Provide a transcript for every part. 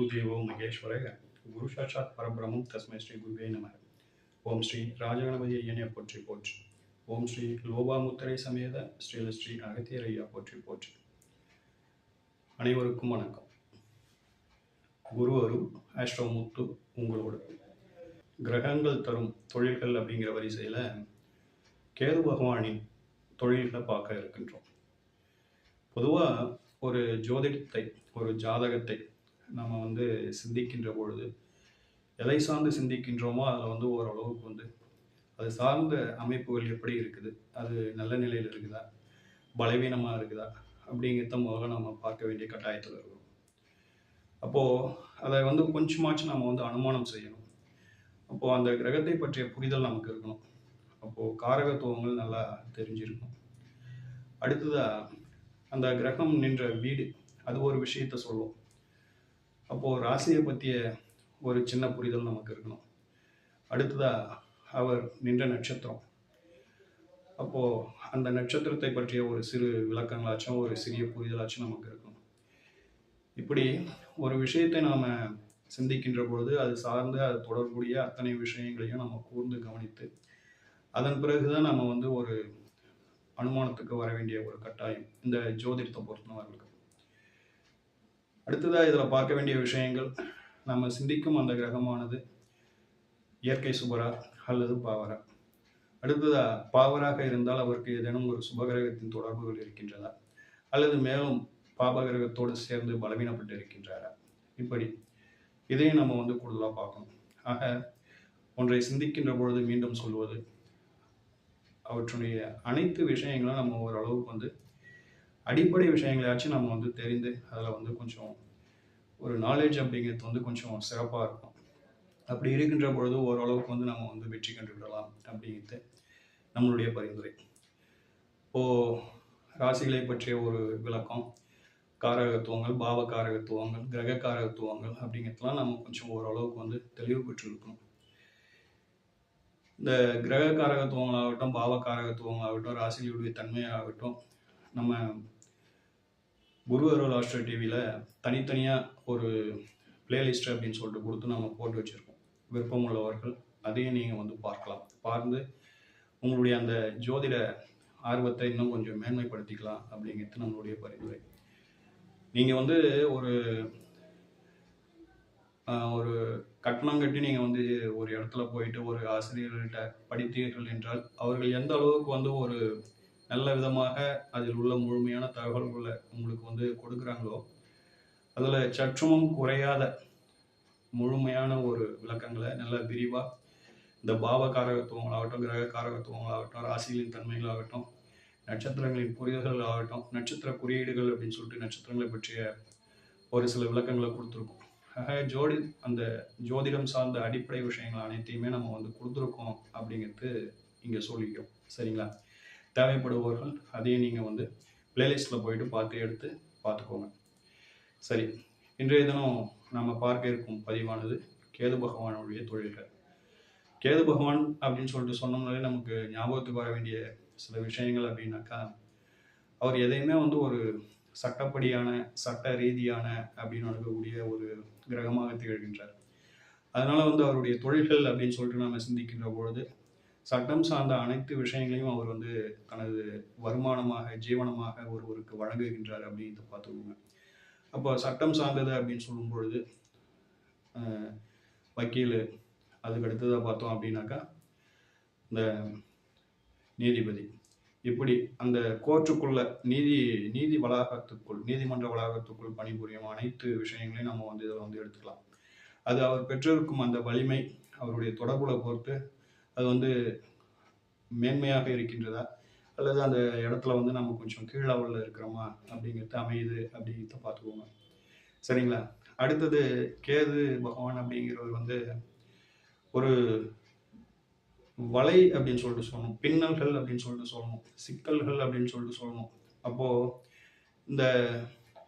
மகேஸ்வரக குரு சாட்சாத் பரபிரமம் தஸ்மை ஸ்ரீ குருவே நம ஓம் ஸ்ரீ ராஜகணபதி ஐயனை போற்றி போற்றி ஓம் ஸ்ரீ லோபாமுத்திரை சமேத ஸ்ரீல ஸ்ரீ அகத்தியரையா போற்றி போற்றி அனைவருக்கும் வணக்கம். குருவரும் அருள் ஆஸ்ட்ரோமுத்து உங்களோடு. கிரகங்கள் தரும் தொழில்கள் அப்படிங்கிற வரிசையில் கேது பகவானின் தொழில்களை பார்க்க இருக்கின்றோம். பொதுவாக ஒரு ஜோதிடத்தை ஒரு ஜாதகத்தை நம்ம வந்து சிந்திக்கின்ற பொழுது எதை சார்ந்து சிந்திக்கின்றோமோ அதில் வந்து ஓரளவுக்கு வந்து அது சார்ந்த அமைப்புகள் எப்படி இருக்குது அது நல்ல நிலையில் இருக்குதா பலவீனமாக இருக்குதா அப்படிங்கிறத முதல்ல நம்ம பார்க்க வேண்டிய கட்டாயத்தில் இருக்கிறோம் அப்போது அதை வந்து கொஞ்சமாச்சும் நம்ம வந்து அனுமானம் செய்யணும். அப்போது அந்த கிரகத்தை பற்றிய புரிதல் நமக்கு இருக்கணும். அப்போது காரகத்துவங்கள் நல்லா தெரிஞ்சிருக்கும். அடுத்ததாக அந்த கிரகம் நின்ற வீடு அது ஒரு விஷயத்த சொல்லும். அப்போது ராசியை பற்றிய ஒரு சின்ன புரிதல் நமக்கு இருக்கணும். அடுத்ததாக அவர் நின்ற நட்சத்திரம். அப்போது அந்த நட்சத்திரத்தை பற்றிய ஒரு சிறு விளக்கங்களாச்சும் ஒரு சிறிய புரிதலாச்சும் நமக்கு இருக்கணும். இப்படி ஒரு விஷயத்தை நாம் சிந்திக்கின்ற பொழுது அது சார்ந்து அது தொடர்புடைய அத்தனை விஷயங்களையும் நம்ம கூர்ந்து கவனித்து அதன் பிறகுதான் நம்ம வந்து ஒரு அனுமானத்துக்கு வர வேண்டிய ஒரு கட்டாயம் இந்த ஜோதிடத்தை பொறுத்தவர்களுக்கு அடுத்ததாக இதில் பார்க்க வேண்டிய விஷயங்கள் நம்ம சிந்திக்கும் அந்த கிரகமானது இயற்கை சுபரா அல்லது பாவரா? அடுத்ததா பாவராக இருந்தால் அவருக்கு ஏதேனும் ஒரு சுபகிரகத்தின் தொடர்புகள் இருக்கின்றதா? அல்லது மேலும் பாபகிரகத்தோடு சேர்ந்து பலவீனப்பட்டு இருக்கின்றாரா? இப்படி இதையும் நம்ம வந்து கூடுதலாக பார்க்கணும். ஆக ஒன்றை சிந்திக்கின்ற பொழுது மீண்டும் சொல்வது அவற்றுடைய அனைத்து விஷயங்களும் நம்ம ஓரளவுக்கு வந்து அடிப்படை விஷயங்களையாச்சும் நம்ம வந்து தெரிந்து அதில் வந்து கொஞ்சம் ஒரு நாலேஜ் அப்படிங்கிறது வந்து கொஞ்சம் சிறப்பாக இருக்கும். அப்படி இருக்கின்ற பொழுது ஓரளவுக்கு வந்து நம்ம வந்து வெற்றி கண்டு விடலாம் அப்படிங்கிறது நம்மளுடைய பரிந்துரை. இப்போது ராசிகளை பற்றிய ஒரு விளக்கம். காரகத்துவங்கள் பாவ காரகத்துவங்கள் கிரக காரகத்துவங்கள் அப்படிங்கிறதுலாம் நம்ம கொஞ்சம் ஓரளவுக்கு வந்து தெளிவு பெற்றிருக்கணும். இந்த கிரக காரகத்துவங்களாகட்டும் பாவ காரகத்துவங்களாகட்டும் ராசிகளுடைய தன்மையாகட்டும் நம்ம குரு அருள் ஆஸ்ட்ரோ டிவியில் தனித்தனியாக ஒரு பிளேலிஸ்ட் அப்படின்னு சொல்லிட்டு கொடுத்து நம்ம போட்டு வச்சுருக்கோம். விருப்பம் உள்ளவர்கள் அதையும் நீங்கள் வந்து பார்க்கலாம். பார்த்து உங்களுடைய அந்த ஜோதிட ஆர்வத்தை இன்னும் கொஞ்சம் மேன்மைப்படுத்திக்கலாம் அப்படிங்கிறது நம்மளுடைய பரிந்துரை. நீங்கள் வந்து ஒரு ஒரு கட்டணம் கட்டி நீங்கள் வந்து ஒரு இடத்துல போயிட்டு ஒரு ஆசிரியர்கள்ட்ட படித்தீர்கள் என்றால் அவர்கள் எந்த அளவுக்கு வந்து ஒரு நல்ல விதமாக அதில் உள்ள முழுமையான தகவல்களை உங்களுக்கு வந்து கொடுக்குறாங்களோ அதில் சற்றுமும் குறையாத முழுமையான ஒரு விளக்கங்களை நல்ல விரிவாக இந்த பாவ காரகத்துவங்களாகட்டும் கிரக காரகத்துவங்களாகட்டும் ராசிகளின் தன்மைகளாகட்டும் நட்சத்திரங்களின் புரிதல்கள் ஆகட்டும் நட்சத்திர குறியீடுகள் அப்படின்னு சொல்லிட்டு நட்சத்திரங்களை பற்றிய ஒரு சில விளக்கங்களை கொடுத்துருக்கோம். ஆக ஜோடி அந்த ஜோதிடம் சார்ந்த அடிப்படை விஷயங்கள் அனைத்தையுமே நம்ம வந்து கொடுத்துருக்கோம் அப்படிங்கிறது இங்கே சொல்லிக்கிறோம் சரிங்களா? தேவைப்படுபவர்கள் அதையும் நீங்கள் வந்து பிளேலிஸ்ட்டில் போயிட்டு பார்த்து எடுத்து பார்த்துக்கோங்க. சரி இன்றைய தினம் நம்ம பார்க்க இருக்கும் பதிவானது கேது பகவானுடைய தொழில்கள். கேது பகவான் அப்படின்னு சொல்லிட்டு சொன்னோம்னாலே நமக்கு ஞாபகத்துக்கு வர வேண்டிய சில விஷயங்கள் அப்படின்னாக்கா அவர் எதையுமே வந்து ஒரு சட்டப்படியான சட்ட ரீதியான அப்படின்னு அணுகக்கூடிய ஒரு கிரகமாக திகழ்கின்றார். அதனால் வந்து அவருடைய தொழில்கள் அப்படின்னு சொல்லிட்டு நம்ம சிந்திக்கின்ற பொழுது சட்டம் சார்ந்த அனைத்து விஷயங்களையும் அவர் வந்து தனது வருமானமாக ஜீவனமாக ஒருவருக்கு வழங்குகின்றார் அப்படின்னு பார்த்துக்கோங்க. அப்போ சட்டம் சார்ந்தது அப்படின்னு சொல்லும் பொழுது வக்கீல் அதுக்கு அடுத்ததாக பார்த்தோம் அப்படின்னாக்கா இந்த நீதிபதி. இப்படி அந்த கோர்ட்டுக்குள்ள நீதி நீதி வளாகத்துக்குள் நீதிமன்ற வளாகத்துக்குள் பணிபுரியும் அனைத்து விஷயங்களையும் நம்ம வந்து இதில் வந்து எடுத்துக்கலாம். அது அவர் பெற்றிருக்கும் அந்த வலிமை அவருடைய தொடர்புல பொறுத்து அது வந்து மேன்மையாக இருக்கின்றதா? அல்லது அந்த இடத்துல வந்து நம்ம கொஞ்சம் கீழ் லெவலில் இருக்கிறோமா? அப்படிங்கிறது அமையுது அப்படிங்கிறத பார்த்துக்கோங்க. சரிங்களா? அடுத்தது கேது பகவான் அப்படிங்கிறவர் வந்து ஒரு வலை அப்படின்னு சொல்லிட்டு சொல்லணும். பின்னல்கள் அப்படின்னு சொல்லிட்டு சொல்லணும். சிக்கல்கள் அப்படின்னு சொல்லிட்டு சொல்லணும். அப்போது இந்த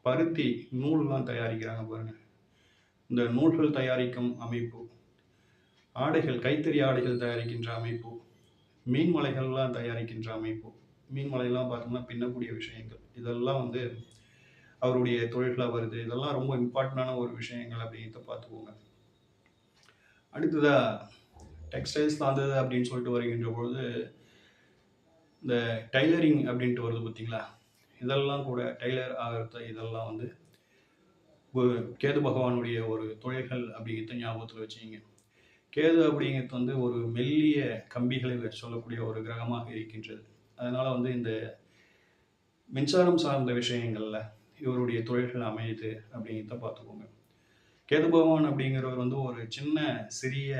பருத்தி நூல்லாம் தயாரிக்கிறாங்க பாருங்கள் இந்த நூல்கள் தயாரிக்கும் அமைப்பு ஆடைகள் கைத்தறி ஆடைகள் தயாரிக்கின்ற அமைப்பு மீன் மலைகள்லாம் தயாரிக்கின்ற அமைப்பு மீன் மலையெல்லாம் பார்த்தோம்னா பின்னக்கூடிய விஷயங்கள். இதெல்லாம் வந்து அவருடைய தொழில்களாக வருது. இதெல்லாம் ரொம்ப இம்பார்ட்டண்டான ஒரு விஷயங்கள் அப்படிங்கிறத பார்த்துக்கோங்க. அடுத்ததாக டெக்ஸ்டைல்ஸ் வந்தது அப்படின்னு சொல்லிட்டு வருகின்ற பொழுது இந்த டைலரிங் அப்படின்ட்டு வருது பார்த்தீங்களா? இதெல்லாம் கூட டைலர் ஆகிறது இதெல்லாம் வந்து கேது பகவானுடைய ஒரு தொழில்கள் அப்படிங்கிறத ஞாபகத்தில் வச்சுக்கிங்க. கேது அப்படிங்கிறது வந்து ஒரு மெல்லிய கம்பிகளை சொல்லக்கூடிய ஒரு கிரகமாக இருக்கின்றது. அதனால் வந்து இந்த மின்சாரம் சார்ந்த விஷயங்களில் இவருடைய தொழில்கள் அமையுது அப்படிங்கிறத பார்த்துக்கோங்க. கேது பகவான் அப்படிங்கிறவர் வந்து ஒரு சின்ன சிறிய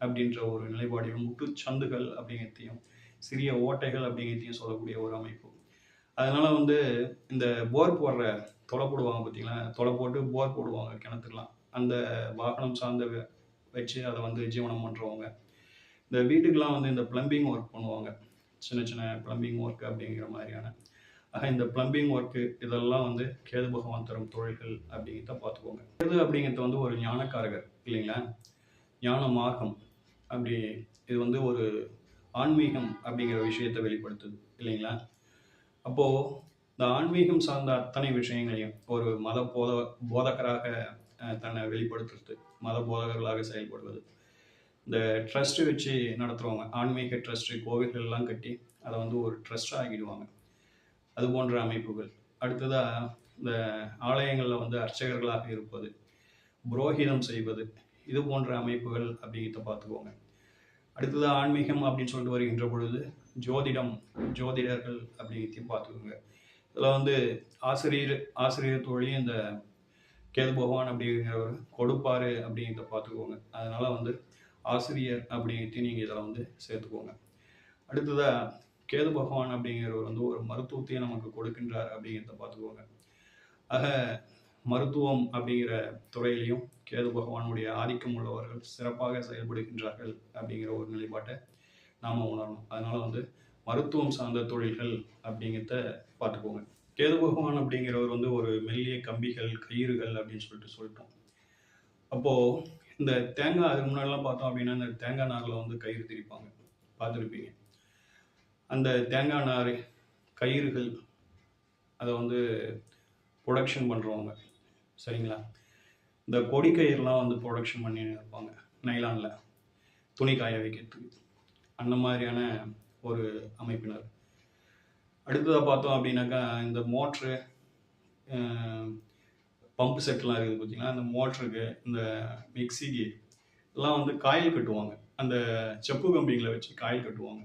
அப்படின்ற ஒரு நிலைப்பாடையும் முட்டு சந்துகள் அப்படிங்கிறதையும் சிறிய ஓட்டைகள் அப்படிங்கிறதையும் சொல்லக்கூடிய ஒரு அமைப்பு. அதனால் வந்து இந்த போர் போடுற தொலை போடுவாங்க பார்த்தீங்களா தொலை போட்டு போர் போடுவாங்க கிணத்துக்கெலாம் அந்த வாகனம் சார்ந்த வச்சு அதை வந்து ஜீவனம் பண்ணுறவங்க இந்த வீட்டுக்கெலாம் வந்து இந்த பிளம்பிங் ஒர்க் பண்ணுவாங்க. சின்ன சின்ன பிளம்பிங் ஒர்க் அப்படிங்கிற மாதிரியான. ஆக இந்த பிளம்பிங் ஒர்க்கு இதெல்லாம் வந்து கேது பகவான் தரும் தொழில்கள் அப்படிங்கிறத பார்த்துக்கோங்க. கேது அப்படிங்கிறது வந்து ஒரு ஞானக்காரகர் இல்லைங்களா? ஞான மார்க்கம். அப்படி இது வந்து ஒரு ஆன்மீகம் அப்படிங்கிற விஷயத்தை வெளிப்படுத்துது இல்லைங்களா? அப்போது இந்த ஆன்மீகம் சார்ந்த அத்தனை விஷயங்களையும் ஒரு மத போத போதகராக தன்னை வெளிப்படுத்துறது மத போதகர்களாக செயல்படுவது. இந்த ட்ரஸ்ட்டு வச்சு நடத்துகிறவங்க ஆன்மீக ட்ரஸ்ட்டு கோவில்கள்லாம் கட்டி அதை வந்து ஒரு ட்ரஸ்ட் ஆகிடுவாங்க அது போன்ற அமைப்புகள். அடுத்ததாக இந்த ஆலயங்களில் வந்து அர்ச்சகர்களாக இருப்பது புரோகிதம் செய்வது இது போன்ற அமைப்புகள் அப்படிங்கிறத பார்த்துக்கோங்க. அடுத்தது ஆன்மீகம் அப்படின்னு சொல்லிட்டு வருகின்ற பொழுது ஜோதிடம் ஜோதிடர்கள் அப்படிங்கிறதையும் பார்த்துக்கோங்க. இதில் வந்து ஆசிரியர் ஆசிரியர் தொழில் இந்த கேது பகவான் அப்படிங்கிறவர் கொடுப்பாரு அப்படிங்கிறத பார்த்துக்கோங்க. அதனால வந்து ஆசிரியர் அப்படின்ட்டு நீங்கள் இதில் வந்து சேர்த்துக்கோங்க. அடுத்ததாக கேது பகவான் அப்படிங்கிறவர் வந்து ஒரு மருத்துவத்தையே நமக்கு கொடுக்கின்றார் அப்படிங்கிறத பார்த்துக்கோங்க. ஆக மருத்துவம் அப்படிங்கிற துறையிலையும் கேது பகவானுடைய ஆதிக்கம் உள்ளவர்கள் சிறப்பாக செயல்படுகின்றார்கள் அப்படிங்கிற ஒரு நிலைப்பாட்டை நாம் உணரணும். அதனால வந்து மருத்துவம் சார்ந்த தொழில்கள் அப்படிங்கிறத பார்த்துக்கோங்க. கேது பகவான் அப்படிங்கிறவர் வந்து ஒரு மெல்லிய கம்பிகள் கயிறுகள் அப்படின்னு சொல்லிட்டு சொல்லிட்டோம். அப்போது இந்த தேங்காய் அதுக்கு முன்னாடிலாம் பார்த்தோம் அப்படின்னா இந்த தேங்காய் நாரில் வந்து கயிறு திரிப்பாங்க. பார்த்துருப்பீங்க. அந்த தேங்காய் நார் கயிறுகள் அதை வந்து ப்ரொடக்ஷன் பண்ணுறவங்க சரிங்களா? இந்த கொடி கயிறுலாம் வந்து ப்ரொடக்ஷன் பண்ணி இருப்பாங்க நைலானில் துணி காய வைக்கிறதுக்கு. அந்த மாதிரியான ஒரு அமைப்பினர். அடுத்ததாக பார்த்தோம் அப்படின்னாக்கா இந்த மோட்ரு பம்ப் செட்லாம் இருக்குது பார்த்தீங்கன்னா அந்த மோட்ருக்கு இந்த மிக்சிக்கு எல்லாம் வந்து காயில் கட்டுவாங்க. அந்த செப்பு கம்பிகளை வச்சு காயில் கட்டுவாங்க.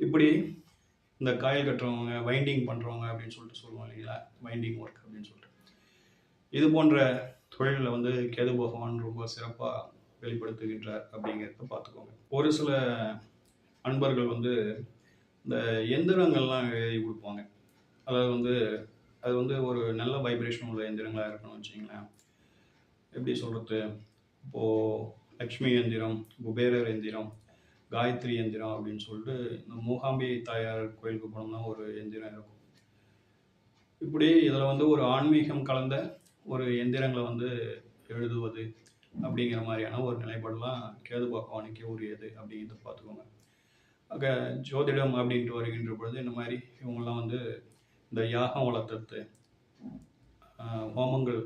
இப்படி இந்த காயில் கட்டுறவங்க வைண்டிங் பண்ணுறவங்க அப்படின்னு சொல்லிட்டு சொல்லுவோம் இல்லைங்களா? வைண்டிங் ஒர்க் அப்படின்னு சொல்லிட்டு. இது போன்ற தொழிலில் வந்து கேது பகவான் ரொம்ப சிறப்பாக வெளிப்படுத்துகின்றார் அப்படிங்கிறத பார்த்துக்கோங்க. ஒரு சில அன்பர்கள் வந்து இந்த எந்திரங்கள்லாம் எழுதி கொடுப்பாங்க. அதாவது வந்து அது வந்து ஒரு நல்ல வைப்ரேஷன் உள்ள எந்திரங்களாக இருக்கணும்னு வச்சிங்களேன் எப்படி சொல்கிறது இப்போது லக்ஷ்மி எந்திரம் குபேரர் எந்திரம் காயத்ரி எந்திரம் அப்படின்னு சொல்லிட்டு இந்த மூகாம்பி தாயார் கோயிலுக்கு போனோம்னா ஒரு எந்திரம் இருக்கும். இப்படி இதில் வந்து ஒரு ஆன்மீகம் கலந்த ஒரு எந்திரங்களை வந்து எழுதுவது அப்படிங்கிற மாதிரியான ஒரு நிலைப்பாடெல்லாம் கேது பகவானுக்கே உரியது அப்படிங்கிறத பார்த்துக்கோங்க. ஜோதிடம் அப்படின்ட்டு வருகின்ற பொழுது இந்த மாதிரி இவங்கெல்லாம் வந்து இந்த யாகம் வளர்த்துறது ஹோமங்கள்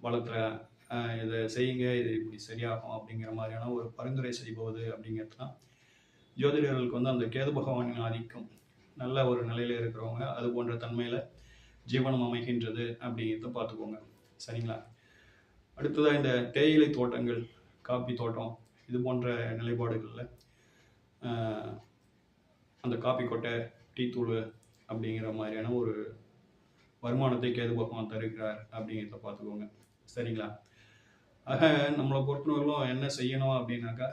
வளர்த்துற இதை செய்யுங்க இது இப்படி சரியாகும் அப்படிங்கிற மாதிரியான ஒரு பரிந்துரை செய்வது அப்படிங்கிறதுலாம் ஜோதிடர்களுக்கு வந்து அந்த கேது பகவானின் ஆதிக்கம். நல்ல ஒரு நிலையில் இருக்கிறவங்க அது போன்ற தன்மையில் ஜீவனம் அமைகின்றது அப்படிங்கிறத பார்த்துக்கோங்க. சரிங்களா? அடுத்ததாக இந்த தேயிலை தோட்டங்கள் காப்பி தோட்டம் இது போன்ற நிலைப்பாடுகளில் அந்த காப்பி கொட்டை டீ தூள் அப்படிங்கிற மாதிரியான ஒரு வருமானத்தை கேது தருகிறார் அப்படிங்கிறத பார்த்துக்கோங்க. சரிங்களா? ஆக நம்மளை பொறுத்தவரையிலும் என்ன செய்யணும் அப்படின்னாக்கா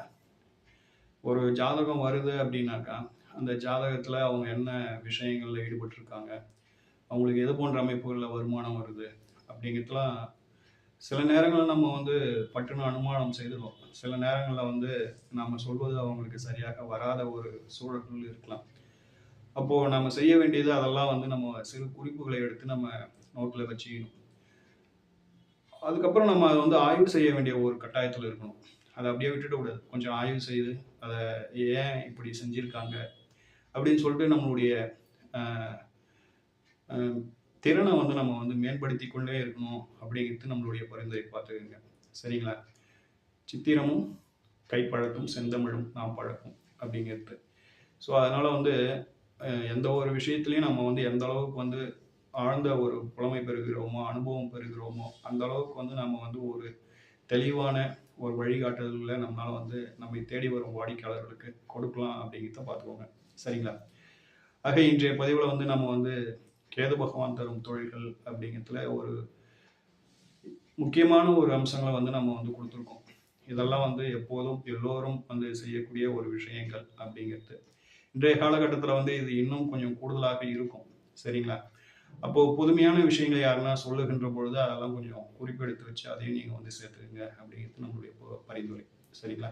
ஒரு ஜாதகம் வருது அப்படின்னாக்கா அந்த ஜாதகத்தில் அவங்க என்ன விஷயங்களில் ஈடுபட்டிருக்காங்க அவங்களுக்கு எது போன்ற அமைப்புகளில் வருமானம் வருது அப்படிங்கிறதுலாம் சில நேரங்களில் நம்ம வந்து பட்டுன்னு அனுமானம் செய்துடுவோம் சில நேரங்களில் வந்து நம்ம சொல்வது அவங்களுக்கு சரியாக வராத ஒரு சூழல்கள் இருக்கலாம். அப்போது நம்ம செய்ய வேண்டியது அதெல்லாம் வந்து நம்ம சிறு குறிப்புகளை எடுத்து நம்ம நோட்டில் வச்சுக்கணும். அதுக்கப்புறம் நம்ம அதை வந்து ஆய்வு செய்ய வேண்டிய ஒரு கட்டாயத்தில் இருக்கணும். அதை அப்படியே விட்டுட கூடாது கொஞ்சம் ஆய்வு செய்து அதை ஏன் இப்படி செஞ்சுருக்காங்க? அப்படின்னு சொல்லிட்டு நம்மளுடைய திறனை வந்து நம்ம வந்து மேம்படுத்தி கொண்டே இருக்கணும் அப்படிங்கிறது நம்மளுடைய பரிந்துரை பார்த்துக்கோங்க. சரிங்களா? சித்திரமும் கைப்பழக்கும் செந்தமிழும் நாம் பழக்கும் அப்படிங்கிறது. ஸோ அதனால் வந்து எந்த ஒரு விஷயத்துலையும் நம்ம வந்து எந்த அளவுக்கு வந்து ஆழ்ந்த ஒரு புலமை பெறுகிறோமோ அனுபவம் பெறுகிறோமோ அந்த அளவுக்கு வந்து நம்ம வந்து ஒரு தெளிவான ஒரு வழிகாட்டுதல்களை நம்மளால் வந்து நம்மை தேடி வரும் வாடிக்கையாளர்களுக்கு கொடுக்கலாம் அப்படிங்கிறத பார்த்துக்கோங்க. சரிங்களா? ஆக இன்றைய பதிவில் வந்து நம்ம வந்து கேது பகவான் தரும் தொழில்கள் அப்படிங்கிறதுல ஒரு முக்கியமான ஒரு அம்சங்களை வந்து நம்ம வந்து கொடுத்துருக்கோம். இதெல்லாம் வந்து எப்போதும் எல்லோரும் வந்து செய்யக்கூடிய ஒரு விஷயங்கள் அப்படிங்கிறது. இன்றைய காலகட்டத்தில் வந்து இது இன்னும் கொஞ்சம் கூடுதலாக இருக்கும். சரிங்களா? அப்போ புதுமையான விஷயங்களை யாருன்னா சொல்லுகின்ற பொழுது அதெல்லாம் கொஞ்சம் குறிப்பெடுத்து வச்சு அதையும் நீங்கள் வந்து சேர்த்துக்கங்க அப்படிங்கிறது நம்மளுடைய பரிந்துரை. சரிங்களா?